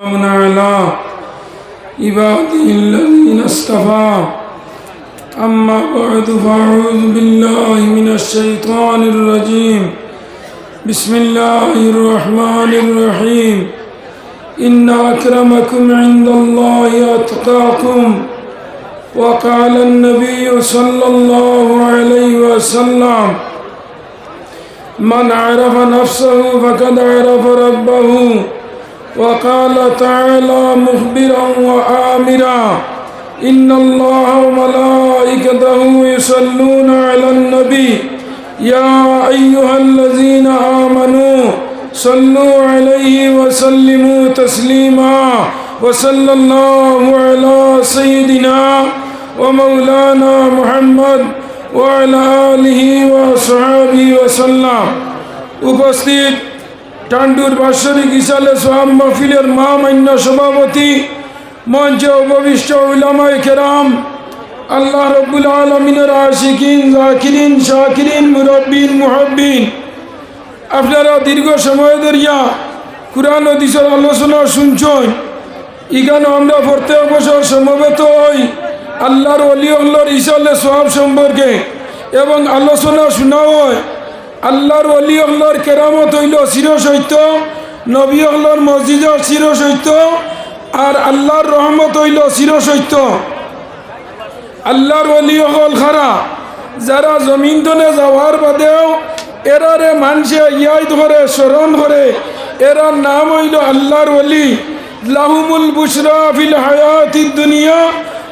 وسلام على عباده الذين اصطفى. أما بعد فأعوذ بالله من الشيطان الرجيم. بسم الله الرحمن الرحيم. إن أكرمكم عند الله أتقاكم. وقال النبي صلى الله عليه وسلم من عرف نفسه فقد عرف ربه. وقال تعالى مخبرا وآمرا إن الله وملائكته يصلون على النبي يا أيها الذين آمنوا صلوا عليه وسلموا تسليما وصلى الله على سيدنا ومولانا محمد وعلى آله وصحبه وسلم উপস্থিত টান্ডুর বাৎসরিক ইসালে সোহাম মহফিলের মহামান্য সভাপতি, মঞ্চে উপবিষ্ট উলামায় কেরাম, আল্লাহ রব্বুল আলমিনের আশিকিন, জাকিরিন, শাকিরিন, মুরব্বিন, মুহব্বিন। আপনারা দীর্ঘ সময় ধরিয়া কুরআন দিশর আলোচনা শুনছেন ইখানে আমরা প্রত্যেক বছর সমবেত হই আল্লাহর অলি আল্লাহর ইসালে সোহাব সম্পর্কে এবং আলোচনা শোনা হয়। আল্লাহর অলি আল্লাহর কেরামত হইল চির সত্য নবী আল্লাহর মসজিদর চির সত্য আর আল্লাহর রহমত হইল চির সত্য আল্লাহর অলি হল খারা, যারা জমিন তনে যাওয়ার বাদেও এরারে মানুষে ইয়াই ধরে স্মরণ করে, এরার নাম হইল আল্লাহর অলি লাহুমুল বুসরা ফিল হায়াতি দুনিয়া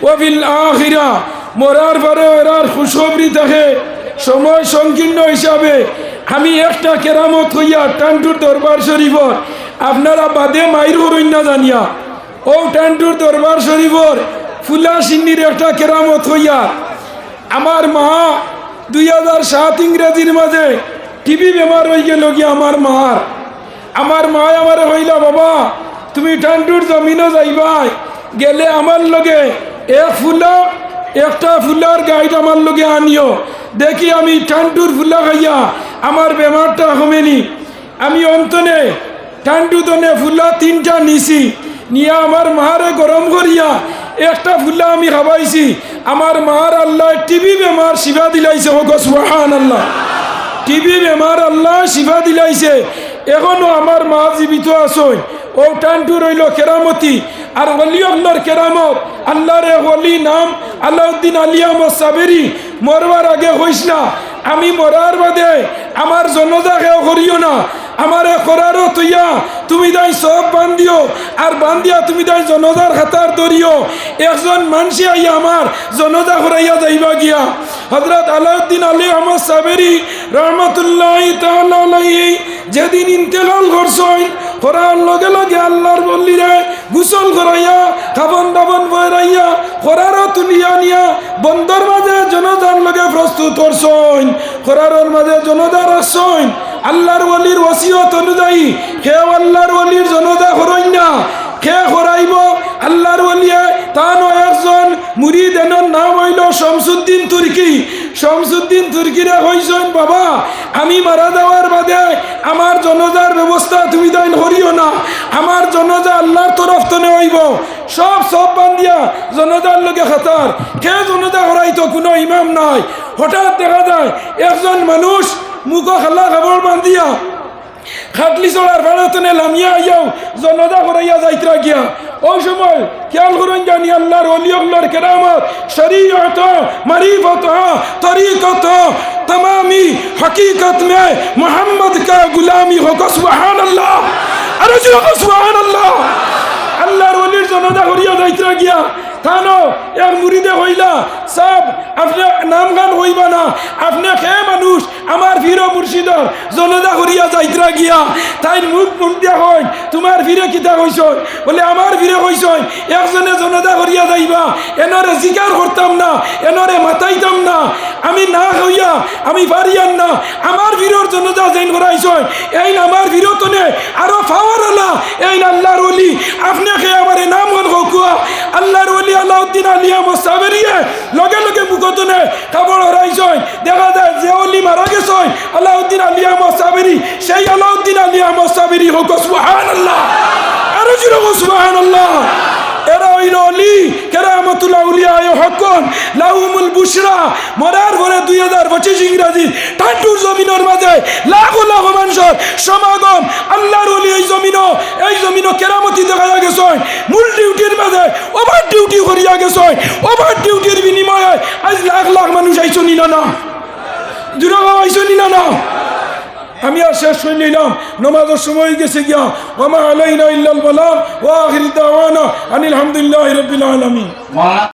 ও ফিল আখিরা। মরার পরে এরার খুশবরি থাকে। সময় সংকীর্ণ হিসাবে আমি একটা কেরামত হইয়া টান্টুর দরবার শরীফর, আপনারা বাদে মাইর না জানিয়া, ও টান্টুর দরবার শরীফর ফুলা সিন্নির একটা কেরামত হইয়া, আমার মা দুই হাজার সাত ইংরেজির মাঝে টিভি বেমার হয়ে গেল গিয়া আমার মার। আমার মা আমার হইলা, বাবা, তুমি টান্টুর জমিনও যাইবাই, গেলে আমার লগে এ ফুলা একটা ফুলার গাইড আমার লগে আনিও। দেখি আমি টান্টুর ফুলা খাইয়া আমার বেমারটা কমেনি। আমি অন্তনে টান্টু দনে ফুলা তিনটা নিছি। নিয়ে আমার মারে গরম করিয়া একটা ফুলা আমি খাবাইছি আমার মার আল্লাহ টিভি বেমার শিবা দিলাইছে হোক সুহান আল্লাহ টিভি বেমার আল্লাহ শিবা দিলাইছে। এখনও আমার মা জীবিত আসই ও টানটু রইল কেরামতি। আর অলি আল্লাহর কেরামত, আল্লাহর অলি নাম আল্লাউদ্দিন আলিয়াম সাবেরি মরবার আগে হইস না। আমি মরার বাদে আমার জনজা কেউ করিও না। আমারে করারও তুইয়া, তুমি তাই সব বান্ধিও আর বান্ধিয়া তুমি তাই জনজার খাতার ধরিও একজন মানুষে আইয়া আমার জনজা করাইয়া যাইবা গিয়া। হজরত আলাউদ্দিন আলী আহমদ সাবেরি রহমতুল্লাহ তাহি যেদিন ইন্তেকাল করছেন, করার লগে লগে আল্লাহর বললিরে গুসল করাইয়া, খাবন দাবন বয়রাইয়া করারও তুলিয়া নিয়া বন্দর মাঝে জনতার লগে প্রস্তুত করছেন করার মাঝে জনতার আসছেন আল্লাহর ওলির ওসিয়ত অনুযায়ী কেউ আল্লাহর ওলির জনতা হরইন না কে হরাইব? আল্লাহর ওলিয়ে তানো একজন মুরিদ এনর নাম হইল শমসুদ্দিন তুর্কি। শমসুদ্দিন তুর্কিরা হইছেন বাবা আমি মারা যাওয়ার বাদে আমার জনজার ব্যবস্থা তুমি তাই হরিও না। আমার জনজা আল্লাহর তরফ তনে হইব। সব সব বান্দিয়া জনজার লোকে খাতার। কে জনজা হরাইতো কোনো ইমাম নাই। হঠাৎ দেখা যায় একজন মানুষ মুখ খাল্লা খাবার বান্দিয়া। খাটলি চড়ার ভাড়াতনে লামিয়া আইয়াও জনজা করাইয়া যাইত্রা গিয়া। ওই সময় খেয়াল করেন জানি আল্লাহর অলিউল্লাহর কেরামত শরীয়ত মারিফত তরিকত তমামি হকীকত মে মোহাম্মদ কে গুলামি হোক সুবহান আল্লাহ আরে সুবহান আল্লাহ আল্লাহর অলির জনতা হরিয়া যাইতরা গিয়া থানো এক মুড়িদে হইলা, সব, আপনি নাম গান হইবা না, আপনি খে ফিরো মুর্শিদর, জনতা হরিয়া যাইত্রা গিয়া তাই মুখ মুন্দিয়া হয় তোমার ফিরে কিতা হইছ বলে, আমার ফিরে হইছ একজনে জনতা হরিয়া যাইবা, এনরে জিকার করতাম না, এনরে মাতাইতাম না। আমি না হইয়া, আমি পারিয়ান না, আমার ফিরোর জনতা জেন করাইছ এই আমার ফিরতনে আরও ফাওয়ার আলা, এই আল্লাহর অলি আপনি খেয়ে আমার নাম হকুয়া আল্লাহর অলি আলাউদ্দিন আলিয়া মোস্তাবেরিয়ে লগে লগে মুখতনে কাপড় হরাইছয় দেখা কাবেরি হোক সুহান আল্লাহ আরও জুড়ে হোক সুহান আল্লাহ এরা হইল অলি, কেরামতুল্লাহ উলিয়ায় হকন লাউমুল বুশরা। মরার পরে দুই হাজার পঁচিশ ইংরাজি টাটুর জমিনের মাঝে লাখ লাখ মানুষের সমাগম। আল্লাহর অলি এই জমিনও এই জমিনও কেরামতি দেখা গেছেন। মূল ডিউটির মাঝে ওভার ডিউটি করিয়া গেছেন। ওভার ডিউটির বিনিময়ে আজ লাখ লাখ মানুষ আইসনি না। না দূর আইসনি না না। আমি আর শেষ হয়ে নিলাম। নমাজের সময় গেছে গিয়া। ওমা আলাইনা ইল্লাল বলাম ওয়া আখির দাওয়ানা আনিল হামদুলিল্লাহি রাব্বিল আলামিন।